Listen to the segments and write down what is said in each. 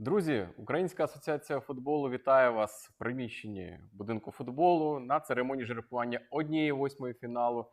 Друзі, Українська асоціація футболу вітає вас в приміщенні будинку футболу на церемонії жеребкування однієї восьмої фіналу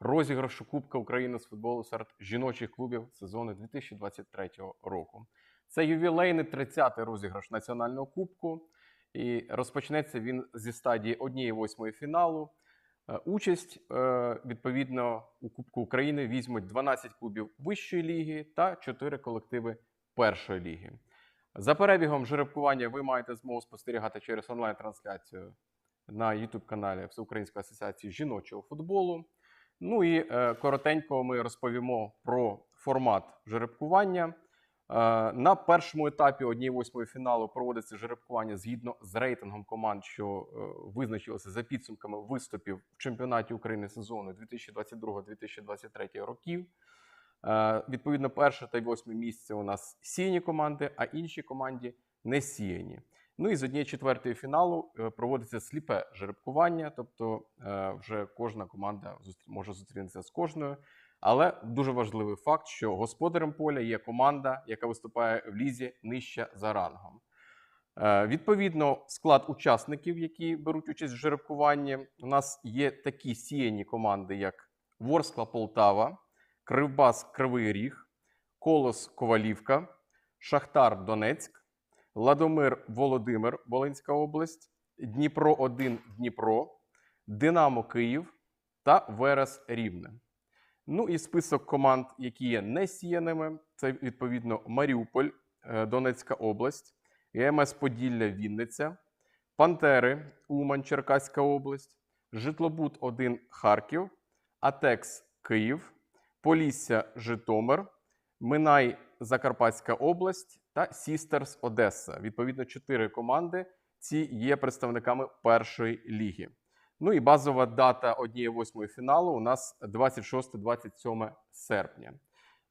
розіграшу Кубка України з футболу серед жіночих клубів сезону 2023 року. Це ювілейний 30-й розіграш національного кубку, і розпочнеться він зі стадії однієї восьмої фіналу. Е, Участь е, відповідно у Кубку України візьмуть 12 клубів вищої ліги та 4 колективи першої ліги. За перебігом жеребкування ви маєте змогу спостерігати через онлайн-трансляцію на youtube каналі Всеукраїнської асоціації жіночого футболу. Ну і е, коротенько ми розповімо про формат жеребкування. Е, на першому етапі однієї восьмої фіналу проводиться жеребкування згідно з рейтингом команд, що е, визначилося за підсумками виступів в чемпіонаті України сезону 2022-2023 років. Е, Відповідно, перше та восьме місце у нас сіяні команди, а інші команді не сіяні. Ну і з однієї четвертої фіналу е, проводиться сліпе жеребкування, тобто е, вже кожна команда може зустрітися з кожною. Але дуже важливий факт, що господарем поля є команда, яка виступає в лізі нижче за рангом. Відповідно, склад учасників, які беруть участь в жеребкуванні, у нас є такі сіяні команди, як Ворскла Полтава, Кривбас Кривий Ріг, Колос Ковалівка, Шахтар Донецьк, Ладомир Володимир, Волинська область, Дніпро 1 Дніпро, Динамо Київ та Верес Рівне. Ну і список команд, які є не сіяними, це відповідно Маріуполь, е, Донецька область, ЄМС Поділля Вінниця, Пантери, Умань, Черкаська область, Житлобуд 1 Харків, Атекс Київ, Полісся Житомир, Минай Закарпатська область та Сістерс Одеса. Відповідно, чотири команди. Ці є представниками першої ліги. Ну і базова дата однієї восьмої фіналу у нас 26-27 серпня.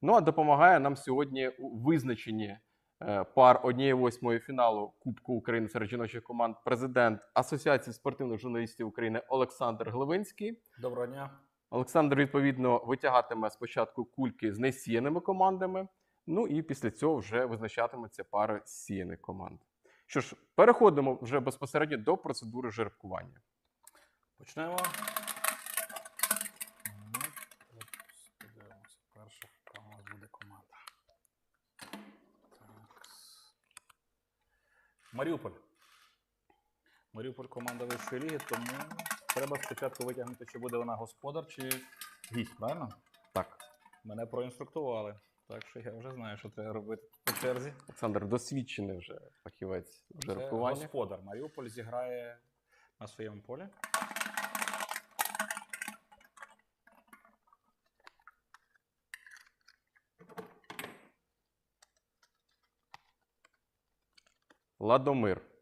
Ну а допомагає нам сьогодні у визначенні е, пар однієї восьмої фіналу Кубку України серед жіночих команд президент Асоціації спортивних журналістів України Олександр Гливинський. Доброго дня. Олександр відповідно витягатиме спочатку кульки з несіяними командами. Ну і після цього вже визначатимуться пари сіяних команд. Що ж, переходимо вже безпосередньо до процедури жеребкування. Почнемо. От, Подивимося. Перша, буде команда. Маріуполь. Маріуполь команда вищої ліги, тому треба спочатку витягнути, чи буде вона господар, чи гість, правильно? Так, Мене проінструктували. Так що я вже знаю, що треба робити по черзі. Олександр досвідчений вже фахівець в господар. Маріуполь зіграє на своєму полі. Ладомир.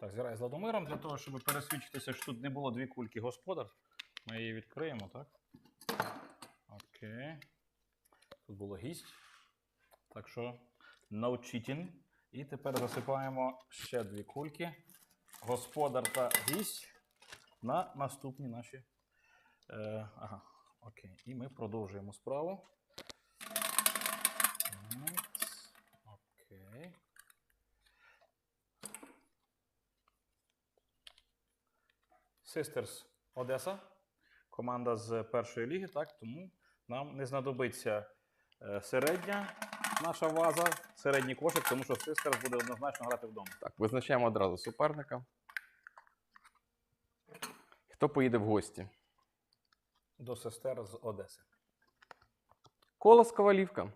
Так, зіграє з Ладомиром для того, щоб пересвідчитися, що тут не було дві кульки господар. Ми її відкриємо, так? Окей. Тут було гість. Так що no cheating. І тепер засипаємо ще дві кульки. Господар та гість на наступні наші. Е, ага, окей. І ми продовжуємо справу. Так, Окей. Sisters Одеса. Команда з першої ліги, так, тому нам не знадобиться е, середня наша ваза, середній кошик, тому що Sisters буде однозначно грати вдома. Так, визначаємо одразу суперника. Хто поїде в гості? До сестер з Одеси. Колос Ковалівка.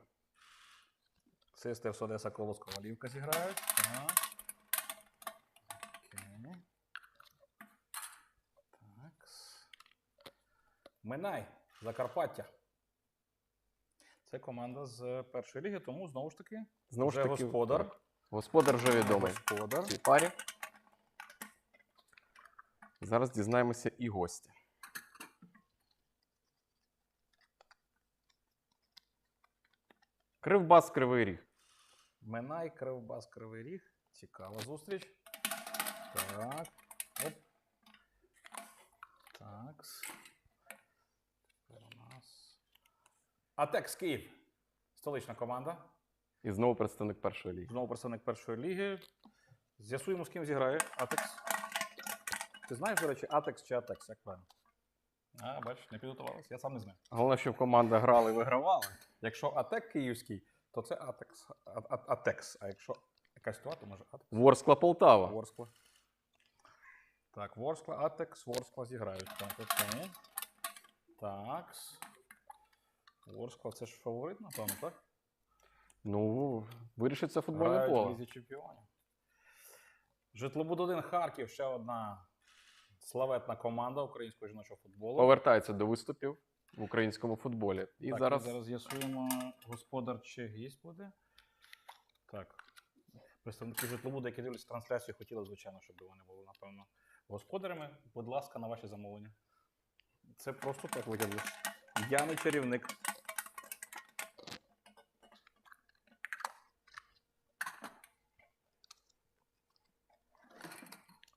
Sisters Одеса Колос Ковалівка зіграють. Так. Окей. Так. Минай, Закарпаття. Це команда з першої ліги, тому знову ж таки Знову ж таки, господар. Господар вже відомий. Господар. в цій парі. Зараз дізнаємося і гості. Кривбас Кривий Ріг. Минай, Кривбас, Кривий Ріг. Цікава зустріч. Так. Оп. Так. Тепер у нас. Атекс Київ. Столична команда. І знову представник першої ліги. Знову представник першої ліги. З'ясуємо, з ким зіграє Атекс. Ти знаєш, до речі, Атекс чи Атекс, як правильно? А, бачиш, не підготувалися, я сам не знаю. Головне, щоб команда грала і вигравала. Якщо Атек київський, то це Атекс. А- а- Атекс. А якщо якась туа, то може Атекс. Ворскла Полтава. Ворскла. Так, Ворскла, Атекс, Ворскла зіграють. Так, окей. Так. Ворскла це ж фаворит, напевно, так? Ну, вирішиться футбольне Грають в поле. Лізі чемпіонів. Житлобуд 1 Харків, ще одна славетна команда українського жіночого футболу. Повертається до виступів в українському футболі. І так, зараз зараз з'ясуємо, господар чи гість буде. Так. Представники житлобуду, які дивляться трансляцію, хотіли, звичайно, щоб вони були, напевно, господарями. Будь ласка, на ваші замовлення. Це просто так виглядає. Я не чарівник.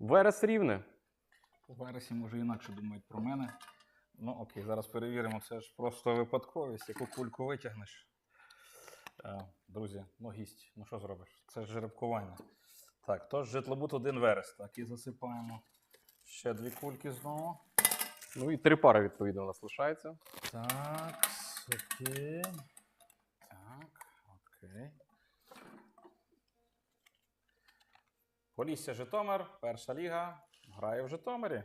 Верес рівне. У вересі, може, інакше думають про мене. Ну, окей, зараз перевіримо. Це ж просто випадковість, яку кульку витягнеш. Е, друзі, ну гість, ну що зробиш? Це ж жеребкування. Так, тож житлобут один верес. Так, і засипаємо ще дві кульки знову. Ну і три пари, відповідно, у нас лишається. Так, окей. Так, окей. Полісся Житомир, перша ліга. Грає в Житомирі.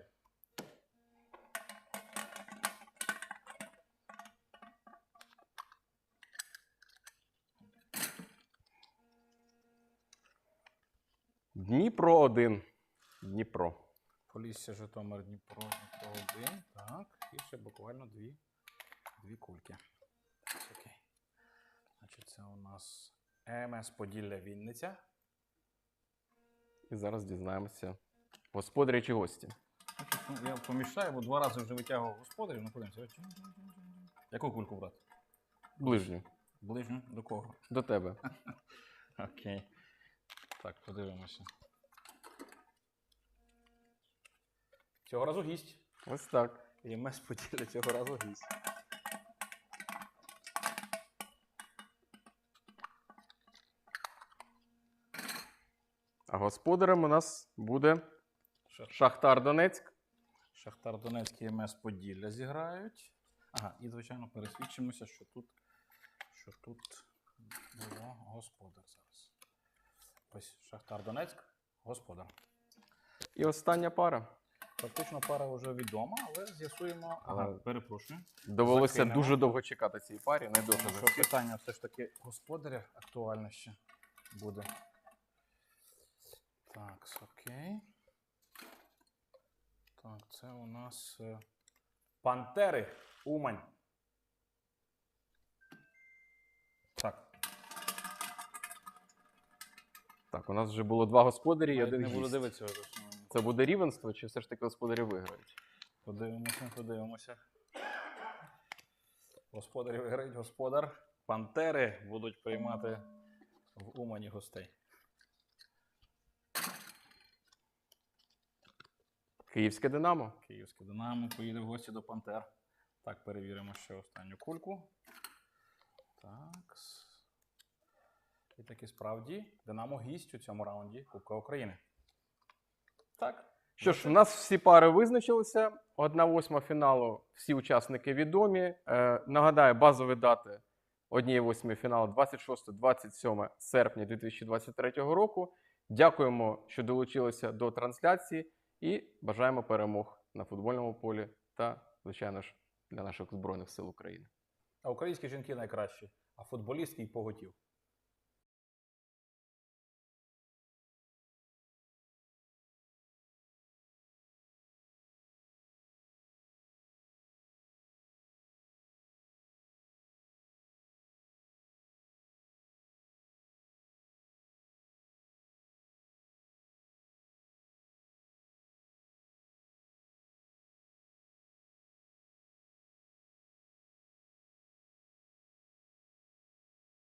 Дніпро 1. Дніпро. Полісся, Житомир, Дніпро, Дніпро 1. Так, і ще буквально дві, дві кульки. Окей. Значить, це у нас МС Поділля Вінниця. І зараз дізнаємося. Господарі чи гості. Ну, я помішаю, бо два рази вже витягував господарів. Ну, подивимося. Яку кульку брати? Ближню. Ближню до кого? До тебе. Окей. Так, подивимося. Цього разу гість. Ось так. І МС Поділля цього разу гість. А господарем у нас буде Шахтар Донецьк. Шахтар Донецький і МС Поділля зіграють. Ага, і звичайно пересвідчимося, що тут, що тут було господар зараз. Ось Шахтар Донецьк, господар. І остання пара. Фактично пара вже відома, але з'ясуємо. Ага, Але- перепрошую. Довелося Закинемо. дуже довго чекати цій парі. Не дуже що питання все ж таки господаря актуальне ще буде. Так, окей. Так, це у нас е, Пантери Умань. Так, Так, у нас вже було два господарі і один не буду гість. дивитися. Це буде рівенство, чи все ж таки господарі виграють? Подивимося, подивимося. Господарі виграють, господар. Пантери будуть приймати в Умані гостей. Київське Динамо. Київське Динамо поїде в гості до Пантер. Так, перевіримо ще останню кульку. Так. І таки справді Динамо гість у цьому раунді Кубка України. Так. Що ж, у нас всі пари визначилися. Одна восьма фіналу, всі учасники відомі. Е, нагадаю, базові дати однієї восьмої фіналу 26-27 серпня 2023 року. Дякуємо, що долучилися до трансляції і бажаємо перемог на футбольному полі та, звичайно ж, для наших Збройних сил України. А українські жінки найкращі, а футболістки й поготів.